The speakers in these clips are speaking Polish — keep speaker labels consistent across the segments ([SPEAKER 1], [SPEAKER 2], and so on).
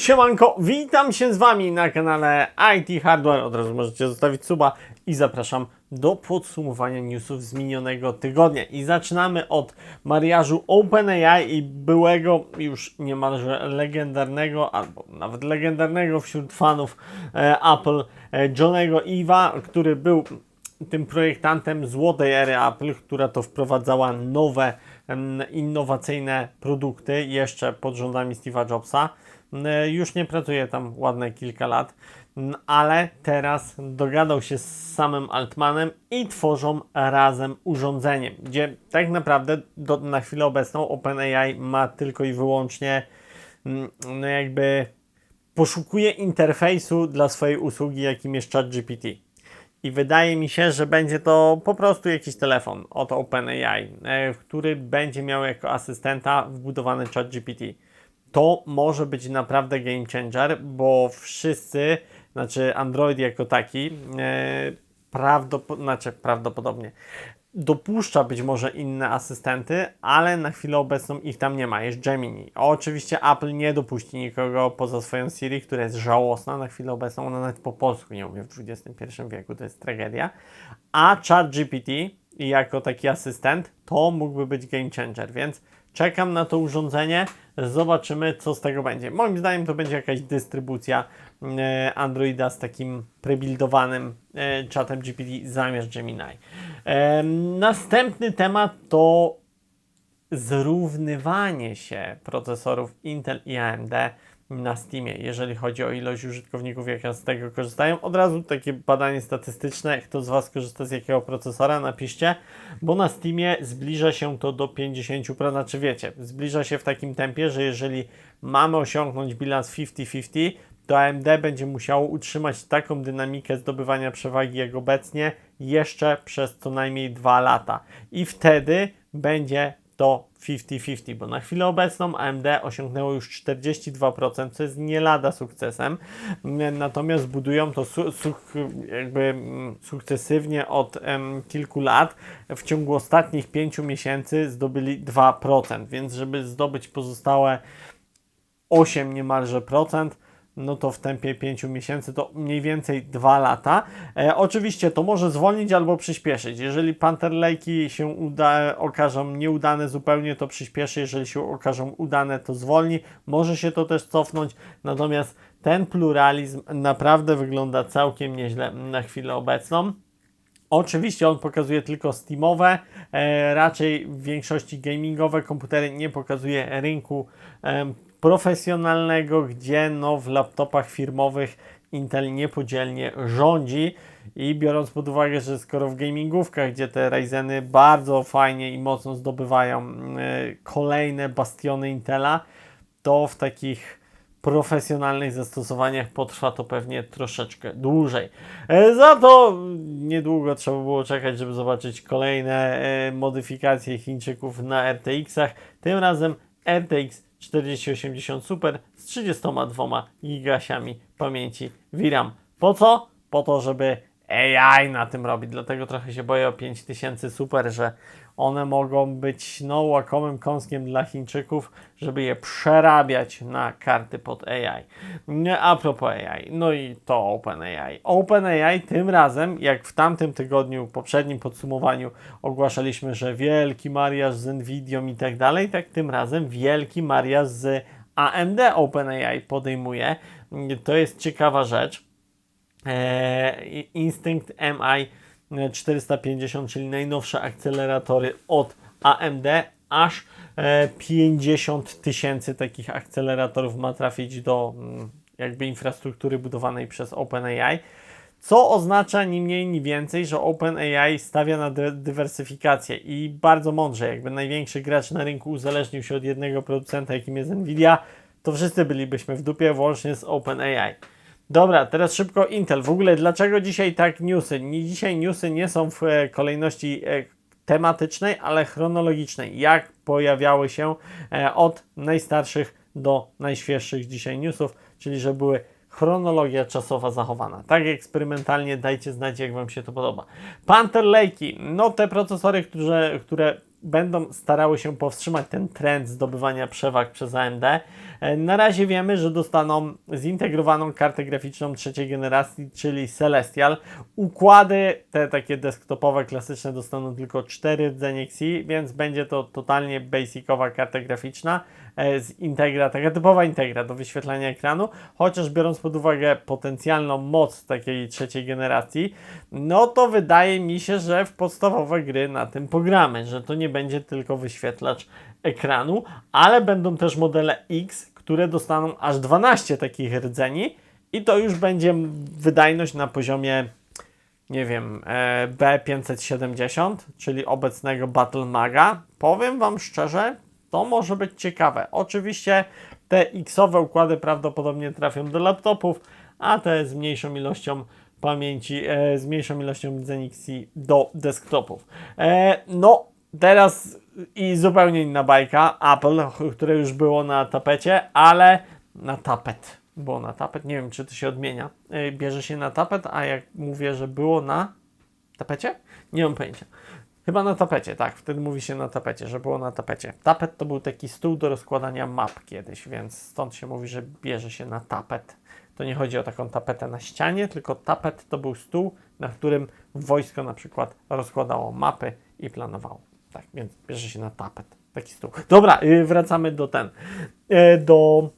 [SPEAKER 1] Siemanko, witam się z Wami na kanale IT Hardware. Od razu możecie zostawić suba i zapraszam do podsumowania newsów z minionego tygodnia. I zaczynamy od mariażu OpenAI i byłego już niemalże legendarnego, albo nawet legendarnego wśród fanów e, Apple, e, Johnego Iwa, który był tym projektantem złotej ery Apple, która to wprowadzała nowe, innowacyjne produkty jeszcze pod rządami Steve'a Jobsa. M, Już nie pracuje tam ładne kilka lat, ale teraz dogadał się z samym Altmanem i tworzą razem urządzenie, gdzie tak naprawdę do, na chwilę obecną OpenAI ma tylko i wyłącznie no jakby poszukuje interfejsu dla swojej usługi, jakim jest ChatGPT. I wydaje mi się, że będzie to po prostu jakiś telefon od OpenAI, e, który będzie miał jako asystenta wbudowany ChatGPT. To może być naprawdę game changer, bo wszyscy, znaczy Android jako taki, e, znaczy prawdopodobnie dopuszcza być może inne asystenty, ale na chwilę obecną ich tam nie ma. Jest Gemini. Oczywiście Apple nie dopuści nikogo poza swoją Siri, która jest żałosna na chwilę obecną. Ona nawet po polsku nie umie w XXI wieku. To jest tragedia. A ChatGPT jako taki asystent to mógłby być game changer, więc czekam na to urządzenie. Zobaczymy, co z tego będzie. Moim zdaniem to będzie jakaś dystrybucja e, Androida z takim prebuildowanym e, czatem GPT zamiast Gemini. E, następny temat to zrównywanie się procesorów Intel i AMD na Steamie, jeżeli chodzi o ilość użytkowników, jaka z tego korzystają. Od razu takie badanie statystyczne, kto z Was korzysta z jakiego procesora, napiszcie, bo na Steamie zbliża się to do 50%, znaczy wiecie, zbliża się w takim tempie, że jeżeli mamy osiągnąć bilans 50-50, to AMD będzie musiało utrzymać taką dynamikę zdobywania przewagi jak obecnie jeszcze przez co najmniej 2 lata. I wtedy będzie to 50-50, bo na chwilę obecną AMD osiągnęło już 42%, co jest nie lada sukcesem. Natomiast budują to su- jakby mm, sukcesywnie od em, kilku lat. W ciągu ostatnich 5 miesięcy zdobyli 2%, więc żeby zdobyć pozostałe 8 niemalże procent, no to w tempie 5 miesięcy to mniej więcej 2 lata. E, oczywiście to może zwolnić albo przyspieszyć. Jeżeli Panther Lake'i się uda, okażą nieudane zupełnie, to przyspieszy. Jeżeli się okażą udane, to zwolni. Może się to też cofnąć. Natomiast ten pluralizm naprawdę wygląda całkiem nieźle na chwilę obecną. Oczywiście on pokazuje tylko Steamowe, e, raczej w większości gamingowe komputery nie pokazuje rynku em, profesjonalnego, gdzie no, w laptopach firmowych Intel niepodzielnie rządzi i biorąc pod uwagę, że skoro w gamingówkach, gdzie te Ryzeny bardzo fajnie i mocno zdobywają e, kolejne bastiony Intela, to w takich profesjonalnych zastosowaniach potrwa to pewnie troszeczkę dłużej. E, Za to niedługo trzeba było czekać, żeby zobaczyć kolejne e, modyfikacje Chińczyków na RTX-ach. Tym razem RTX 4080 Super z 32 gigasiami pamięci VRAM. Po co? Po to, żeby AI na tym robić. Dlatego trochę się boję o 5000 Super, że one mogą być no, łakomym kąskiem dla Chińczyków, żeby je przerabiać na karty pod AI. A propos AI, no i to OpenAI. OpenAI tym razem, jak w tamtym tygodniu, poprzednim podsumowaniu ogłaszaliśmy, że wielki mariaż z Nvidią i tak dalej, tak tym razem wielki mariaż z AMD OpenAI podejmuje. To jest ciekawa rzecz. Eee, Instinct MI 450, czyli najnowsze akceleratory od AMD, aż e, 50 tysięcy takich akceleratorów ma trafić do mm, jakby infrastruktury budowanej przez OpenAI. Co oznacza ni mniej, ni więcej, że OpenAI stawia na dy- dywersyfikację i bardzo mądrze, jakby największy gracz na rynku uzależnił się od jednego producenta, jakim jest Nvidia, to wszyscy bylibyśmy w dupie, włącznie z OpenAI. Dobra, teraz szybko Intel. W ogóle dlaczego dzisiaj tak newsy? Dzisiaj newsy nie są w e, kolejności e, tematycznej, ale chronologicznej. Jak pojawiały się e, od najstarszych do najświeższych dzisiaj newsów, czyli że były chronologia czasowa zachowana. Tak eksperymentalnie dajcie znać, jak Wam się to podoba. Panther Lake'i, no te procesory, które, które będą starały się powstrzymać ten trend zdobywania przewag przez AMD. E, Na razie wiemy, że dostaną zintegrowaną kartę graficzną trzeciej generacji, czyli Celestial. Układy te takie desktopowe, klasyczne dostaną tylko 4 rdzenie Xi, więc będzie to totalnie basicowa karta graficzna z Integra, taka typowa Integra do wyświetlania ekranu, chociaż biorąc pod uwagę potencjalną moc takiej trzeciej generacji, no to wydaje mi się, że w podstawowe gry na tym pogramy, że to nie będzie tylko wyświetlacz ekranu, ale będą też modele X, które dostaną aż 12 takich rdzeni i to już będzie wydajność na poziomie nie wiem, e, B570, czyli obecnego Battle Maga. Powiem Wam szczerze, to może być ciekawe. Oczywiście te X-owe układy prawdopodobnie trafią do laptopów, a te z mniejszą ilością pamięci, e, z mniejszą ilością rdzeni Xi do desktopów. E, no, teraz i zupełnie inna bajka, Apple, które już było na tapecie, ale na tapet było na tapet. Nie wiem, czy to się odmienia. Yy, Bierze się na tapet, a jak mówię, że było na tapecie? Nie mam pojęcia. Chyba na tapecie, tak. Wtedy mówi się na tapecie, że było na tapecie. Tapet to był taki stół do rozkładania map kiedyś, więc stąd się mówi, że bierze się na tapet. To nie chodzi o taką tapetę na ścianie, tylko tapet to był stół, na którym wojsko na przykład rozkładało mapy i planowało. Tak, więc bierze się na tapet. Taki stół. Dobra, yy, wracamy do ten. Yy, do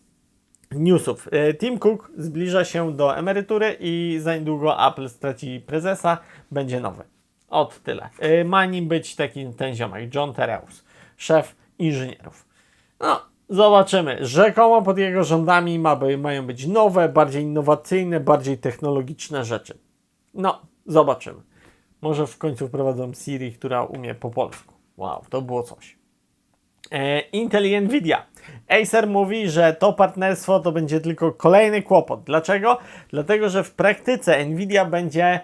[SPEAKER 1] newsów. E, Tim Cook zbliża się do emerytury i za niedługo Apple straci prezesa, będzie nowy. Od tyle. E, Ma nim być taki ten ziomek, John Tereus, szef inżynierów. No, zobaczymy. Rzekomo pod jego rządami ma, mają być nowe, bardziej innowacyjne, bardziej technologiczne rzeczy. No, zobaczymy. Może w końcu wprowadzą Siri, która umie po polsku. Wow, to było coś. E, Intel i Nvidia. Acer mówi, że to partnerstwo to będzie tylko kolejny kłopot. Dlaczego? Dlatego, że w praktyce Nvidia będzie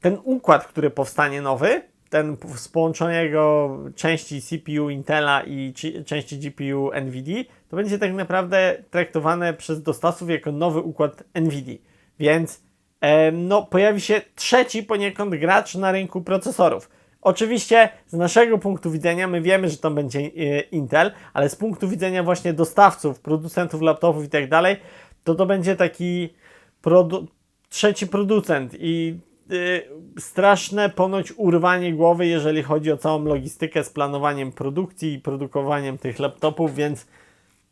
[SPEAKER 1] ten układ, który powstanie nowy, ten z połączonego części CPU Intela i ci- części GPU NVIDIA, to będzie tak naprawdę traktowane przez dostawców jako nowy układ NVIDIA. Więc em, no, pojawi się trzeci poniekąd gracz na rynku procesorów. Oczywiście z naszego punktu widzenia my wiemy, że to będzie e, Intel, ale z punktu widzenia właśnie dostawców, producentów laptopów i tak dalej, to to będzie taki produ- trzeci producent i straszne ponoć urwanie głowy, jeżeli chodzi o całą logistykę z planowaniem produkcji i produkowaniem tych laptopów, więc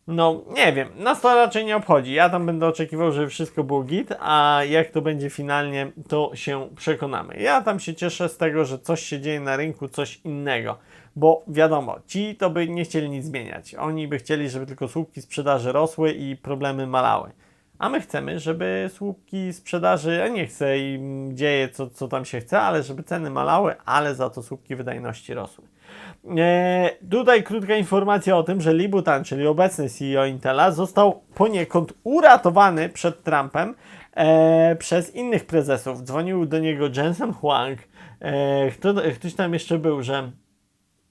[SPEAKER 1] no nie wiem, nas to raczej nie obchodzi. Ja tam będę oczekiwał, że wszystko było git, a jak to będzie finalnie, to się przekonamy. Ja tam się cieszę z tego, że coś się dzieje na rynku, coś innego. Bo wiadomo, ci to by nie chcieli nic zmieniać. Oni by chcieli, żeby tylko słupki sprzedaży rosły i problemy malały. A my chcemy, żeby słupki sprzedaży, ja nie chcę im dzieje co, co tam się chce, ale żeby ceny malały, ale za to słupki wydajności rosły. E, tutaj krótka informacja o tym, że Lee Butan, czyli obecny CEO Intela, został poniekąd uratowany przed Trumpem e, przez innych prezesów. Dzwonił do niego Jensen Huang. E, kto, ktoś tam jeszcze był, że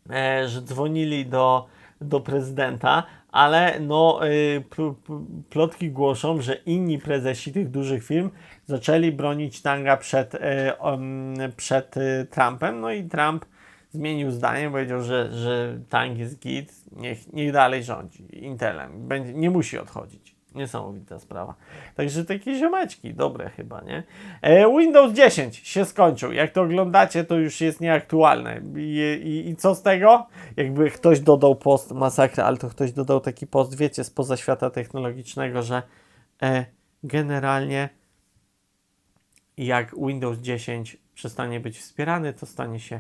[SPEAKER 1] e, że dzwonili do, do prezydenta, ale no, y, pl- pl- plotki głoszą, że inni prezesi tych dużych firm zaczęli bronić Tanga przed, y, przed y, Trumpem, no i Trump zmienił zdanie, powiedział, że, że Tang jest git, niech, niech dalej rządzi Intelem, będzie, nie musi odchodzić. Niesamowita sprawa. Także takie ziomeczki, dobre chyba, nie? E, Windows 10 się skończył. Jak to oglądacie, to już jest nieaktualne. I, i, I co z tego? Jakby ktoś dodał post, masakra, ale to ktoś dodał taki post, wiecie, spoza świata technologicznego, że e, generalnie jak Windows 10 przestanie być wspierany, to stanie się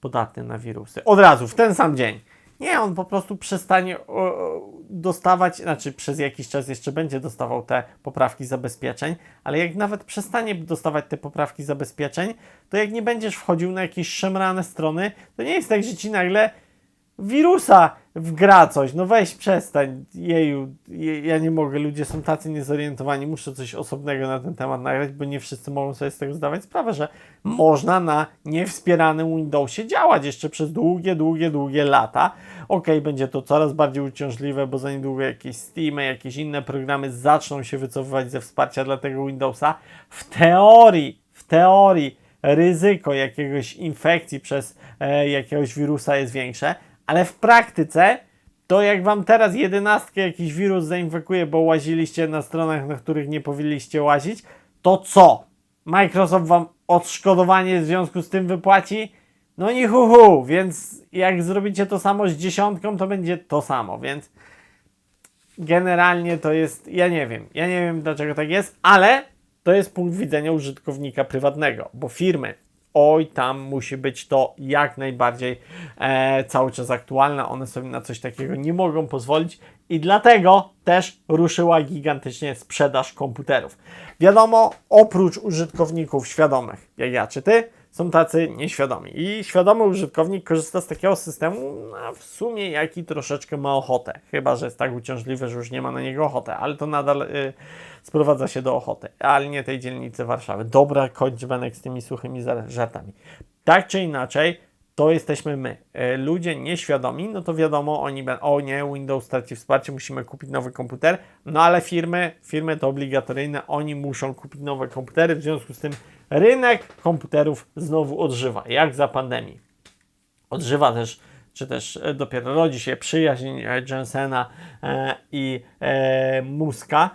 [SPEAKER 1] podatny na wirusy. Od razu, w ten sam dzień. Nie, on po prostu przestanie dostawać, znaczy przez jakiś czas jeszcze będzie dostawał te poprawki zabezpieczeń, ale jak nawet przestanie dostawać te poprawki zabezpieczeń, to jak nie będziesz wchodził na jakieś szemrane strony, to nie jest tak, że ci nagle wirusa wgra coś. No weź przestań, jeju, je, ja nie mogę, ludzie są tacy niezorientowani, muszę coś osobnego na ten temat nagrać, bo nie wszyscy mogą sobie z tego zdawać sprawę, że można na niewspieranym Windowsie działać jeszcze przez długie, długie, długie lata. Ok, będzie to coraz bardziej uciążliwe, bo za niedługo jakieś Steamy, jakieś inne programy zaczną się wycofywać ze wsparcia dla tego Windowsa. W teorii, w teorii ryzyko jakiegoś infekcji przez e, jakiegoś wirusa jest większe, ale w praktyce to jak wam teraz jedenastkę jakiś wirus zainfekuje, bo łaziliście na stronach, na których nie powinniście łazić, to co? Microsoft wam odszkodowanie w związku z tym wypłaci? No nie hu, więc jak zrobicie to samo z dziesiątką, to będzie to samo, więc generalnie to jest, ja nie wiem, ja nie wiem dlaczego tak jest, ale to jest punkt widzenia użytkownika prywatnego, bo firmy, oj, tam musi być to jak najbardziej e, cały czas aktualne, one sobie na coś takiego nie mogą pozwolić i dlatego też ruszyła gigantycznie sprzedaż komputerów. Wiadomo, oprócz użytkowników świadomych, jak ja czy ty, są tacy nieświadomi. I świadomy użytkownik korzysta z takiego systemu, no, w sumie jaki troszeczkę ma ochotę. Chyba, że jest tak uciążliwy, że już nie ma na niego ochoty, ale to nadal y, sprowadza się do ochoty. Ale nie tej dzielnicy Warszawy. Dobra, kończ Benek z tymi suchymi żartami. Tak czy inaczej, to jesteśmy my. Y, ludzie nieświadomi, no to wiadomo, oni będą, o nie, Windows traci wsparcie, musimy kupić nowy komputer, no ale firmy, firmy to obligatoryjne, oni muszą kupić nowe komputery, w związku z tym rynek komputerów znowu odżywa, jak za pandemii. Odżywa też, czy też e, dopiero rodzi się przyjaźń e, Jensena e, i Muska.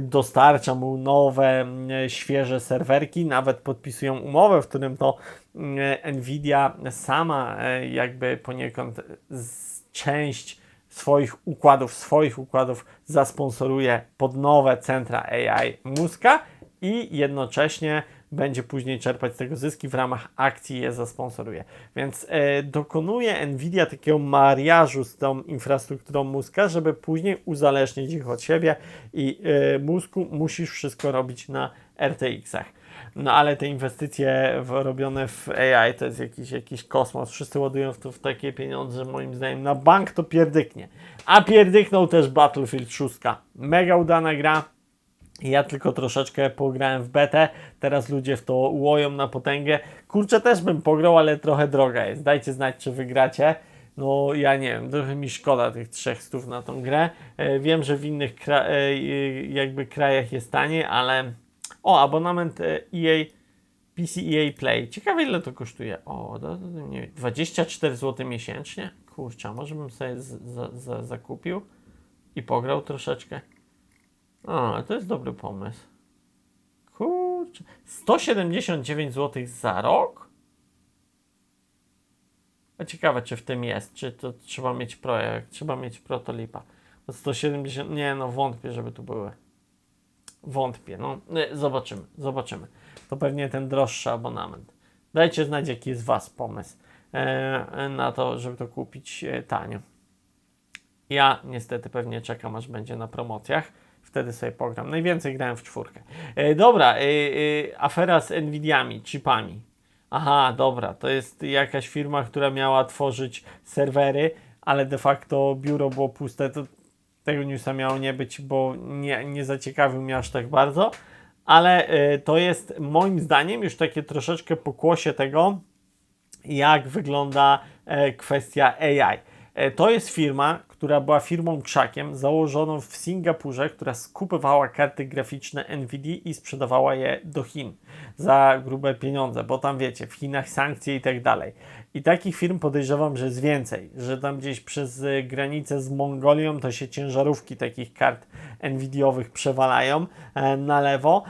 [SPEAKER 1] Dostarcza mu nowe, świeże serwerki, nawet podpisują umowę, w którym to Nvidia sama jakby poniekąd część swoich układów, swoich układów zasponsoruje pod nowe centra AI Muska i jednocześnie będzie później czerpać z tego zyski w ramach akcji je zasponsoruje. Więc e, dokonuje Nvidia takiego mariażu z tą infrastrukturą mózga, żeby później uzależnić ich od siebie i e, mózgu musisz wszystko robić na RTX-ach. No ale te inwestycje w, robione w AI to jest jakiś, jakiś kosmos. Wszyscy ładują w to w takie pieniądze, moim zdaniem na bank to pierdyknie. A pierdyknął też Battlefield 6. Mega udana gra ja tylko troszeczkę pograłem w betę, teraz ludzie w to łoją na potęgę. Kurczę, też bym pograł, ale trochę droga jest. Dajcie znać, czy wygracie. No, ja nie wiem, trochę mi szkoda tych trzech stów na tą grę. E, wiem, że w innych kra e, jakby krajach jest taniej, ale... O, abonament EA, PC EA Play. Ciekawe, ile to kosztuje. O, do, do, nie wiem, 24 zł miesięcznie? Kurczę, może bym sobie zakupił i pograł troszeczkę. A, to jest dobry pomysł. Kurczę. 179 zł za rok? A ciekawe, czy w tym jest. Czy to trzeba mieć pro, jak trzeba mieć pro, to lipa. Bo 170, nie no, wątpię, żeby tu były. Wątpię, no. Zobaczymy, zobaczymy. To pewnie ten droższy abonament. Dajcie znać, jaki jest Was pomysł e, na to, żeby to kupić e, tanio. Ja niestety pewnie czekam, aż będzie na promocjach wtedy sobie pogram. Najwięcej grałem w czwórkę. E, dobra, e, e, afera z Nvidiami, chipami. Aha, dobra, to jest jakaś firma, która miała tworzyć serwery, ale de facto biuro było puste. To tego newsa miało nie być, bo nie, nie zaciekawił mnie aż tak bardzo. Ale e, to jest moim zdaniem już takie troszeczkę pokłosie tego, jak wygląda e, kwestia AI. E, to jest firma, która była firmą krzakiem założoną w Singapurze, która skupowała karty graficzne Nvidia i sprzedawała je do Chin za grube pieniądze, bo tam wiecie, w Chinach sankcje i tak dalej. I takich firm podejrzewam, że jest więcej, że tam gdzieś przez granicę z Mongolią to się ciężarówki takich kart Nvidiowych przewalają e, na lewo.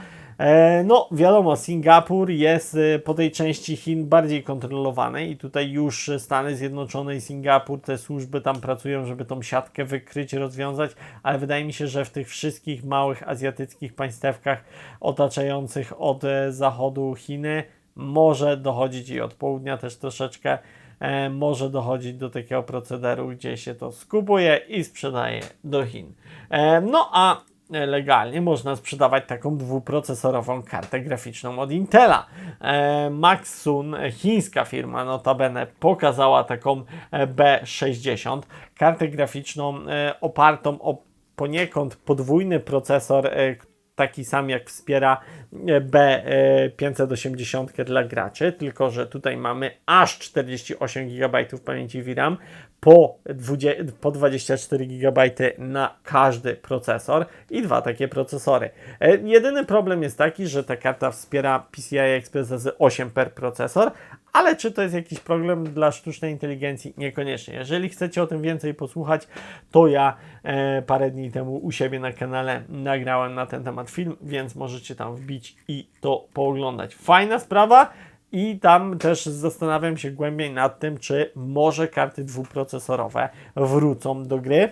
[SPEAKER 1] E, no, wiadomo, Singapur jest e, po tej części Chin bardziej kontrolowany i tutaj już Stany Zjednoczone i Singapur, te służby tam pracują, żeby tą siatkę wykryć, rozwiązać, ale wydaje mi się, że w tych wszystkich małych azjatyckich państewkach otaczających od e, zachodu Chiny może dochodzić i od południa też troszeczkę może dochodzić do takiego procederu, gdzie się to skupuje i sprzedaje do Chin. no a legalnie można sprzedawać taką dwuprocesorową kartę graficzną od Intela. E, Maxsun, chińska firma notabene, pokazała taką e, B60, kartę graficzną e, opartą o poniekąd podwójny procesor, taki sam jak wspiera e, B580 dla graczy, tylko że tutaj mamy aż 48 GB pamięci VRAM po, 20, po 24 GB na każdy procesor i dwa takie procesory. E, Jedyny problem jest taki, że ta karta wspiera PCI Express z 8 per procesor, ale czy to jest jakiś problem dla sztucznej inteligencji? Niekoniecznie. Jeżeli chcecie o tym więcej posłuchać, to ja e, parę dni temu u siebie na kanale nagrałem na ten temat film, więc możecie tam wbić i to pooglądać. Fajna sprawa. I tam też zastanawiam się głębiej nad tym, czy może karty dwuprocesorowe wrócą do gry.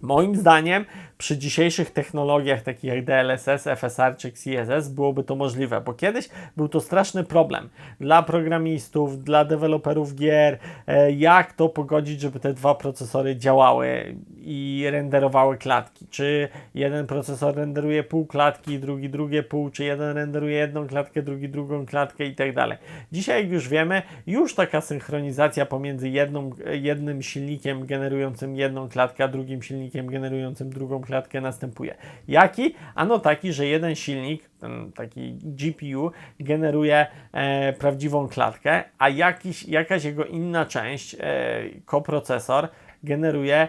[SPEAKER 1] Moim zdaniem przy dzisiejszych technologiach takich jak DLSS, FSR czy CSS byłoby to możliwe, bo kiedyś był to straszny problem dla programistów, dla deweloperów gier, e, jak to pogodzić, żeby te dwa procesory działały i renderowały klatki. Czy jeden procesor renderuje pół klatki, drugi drugie pół, czy jeden renderuje jedną klatkę, drugi drugą klatkę i tak dalej. Dzisiaj, jak już wiemy, już taka synchronizacja pomiędzy jedną, jednym silnikiem generującym jedną klatkę, a drugim silnikiem generującym drugą klatkę następuje. Jaki? Ano taki, że jeden silnik, ten taki GPU, generuje e, prawdziwą klatkę, a jakiś, jakaś jego inna część, e, koprocesor, generuje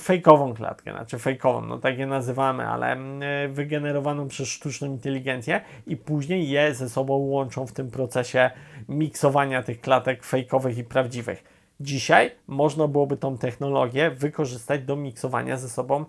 [SPEAKER 1] fejkową klatkę, znaczy fejkową, no tak je nazywamy, ale mm, e, wygenerowaną przez sztuczną inteligencję i później je ze sobą łączą w tym procesie miksowania tych klatek fejkowych i prawdziwych. Dzisiaj można byłoby tą technologię wykorzystać do miksowania ze sobą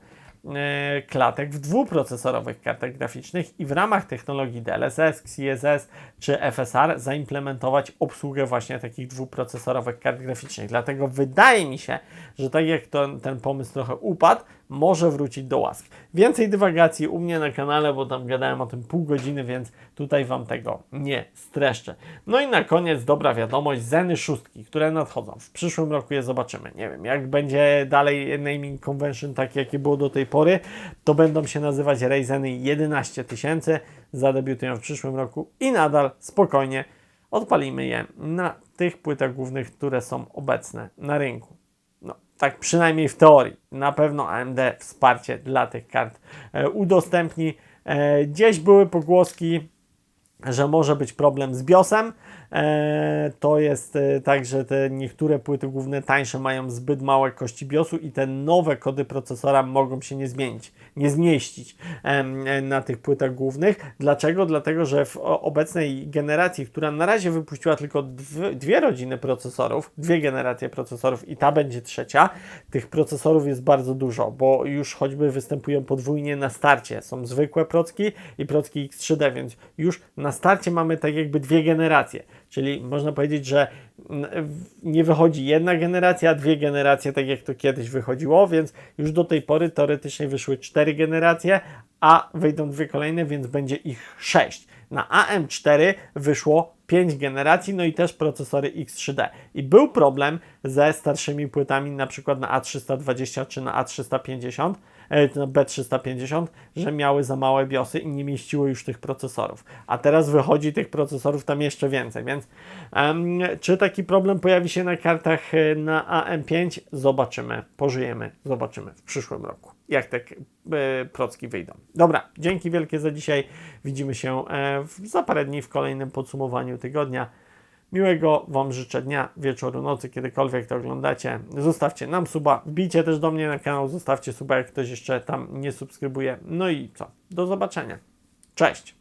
[SPEAKER 1] klatek w dwuprocesorowych kartach graficznych i w ramach technologii DLSS, CSS czy FSR zaimplementować obsługę właśnie takich dwuprocesorowych kart graficznych. Dlatego wydaje mi się, że tak jak to, ten pomysł trochę upadł, może wrócić do łask. Więcej dywagacji u mnie na kanale, bo tam gadałem o tym pół godziny, więc tutaj Wam tego nie streszczę. No i na koniec dobra wiadomość, Zeny szóstki, które nadchodzą. W przyszłym roku je zobaczymy. Nie wiem, jak będzie dalej naming convention, tak jakie było do tej pory, to będą się nazywać Ryzeny 11000, zadebiutują w przyszłym roku i nadal spokojnie odpalimy je na tych płytach głównych, które są obecne na rynku. Tak przynajmniej w teorii. Na pewno AMD wsparcie dla tych kart e, udostępni. E, gdzieś były pogłoski, że może być problem z BIOSem. E, to jest e, tak, że te niektóre płyty główne tańsze mają zbyt małe kości BIOSu i te nowe kody procesora mogą się nie zmienić, nie zmieścić e, na tych płytach głównych. Dlaczego? Dlatego, że w obecnej generacji, która na razie wypuściła tylko dwie rodziny procesorów, dwie generacje procesorów i ta będzie trzecia, tych procesorów jest bardzo dużo, bo już choćby występują podwójnie na starcie. Są zwykłe procki i procki X3D, więc już na starcie mamy tak jakby dwie generacje. Czyli można powiedzieć, że nie wychodzi jedna generacja, a dwie generacje, tak jak to kiedyś wychodziło, więc już do tej pory teoretycznie wyszły cztery generacje, a wyjdą dwie kolejne, więc będzie ich sześć. Na AM4 wyszło 5 generacji, no i też procesory X3D. I był problem ze starszymi płytami, na przykład na A320 czy na A350, e, na B350, że miały za małe BIOSy i nie mieściły już tych procesorów. A teraz wychodzi tych procesorów tam jeszcze więcej, więc em, czy taki problem pojawi się na kartach e, na AM5? Zobaczymy, pożyjemy, zobaczymy w przyszłym roku, jak te e, procki wyjdą. Dobra, dzięki wielkie za dzisiaj. Widzimy się e, za parę dni w kolejnym podsumowaniu tygodnia. Miłego Wam życzę dnia, wieczoru, nocy, kiedykolwiek to oglądacie. Zostawcie nam suba, wbijcie też do mnie na kanał, zostawcie suba, jak ktoś jeszcze tam nie subskrybuje. No i co? Do zobaczenia. Cześć!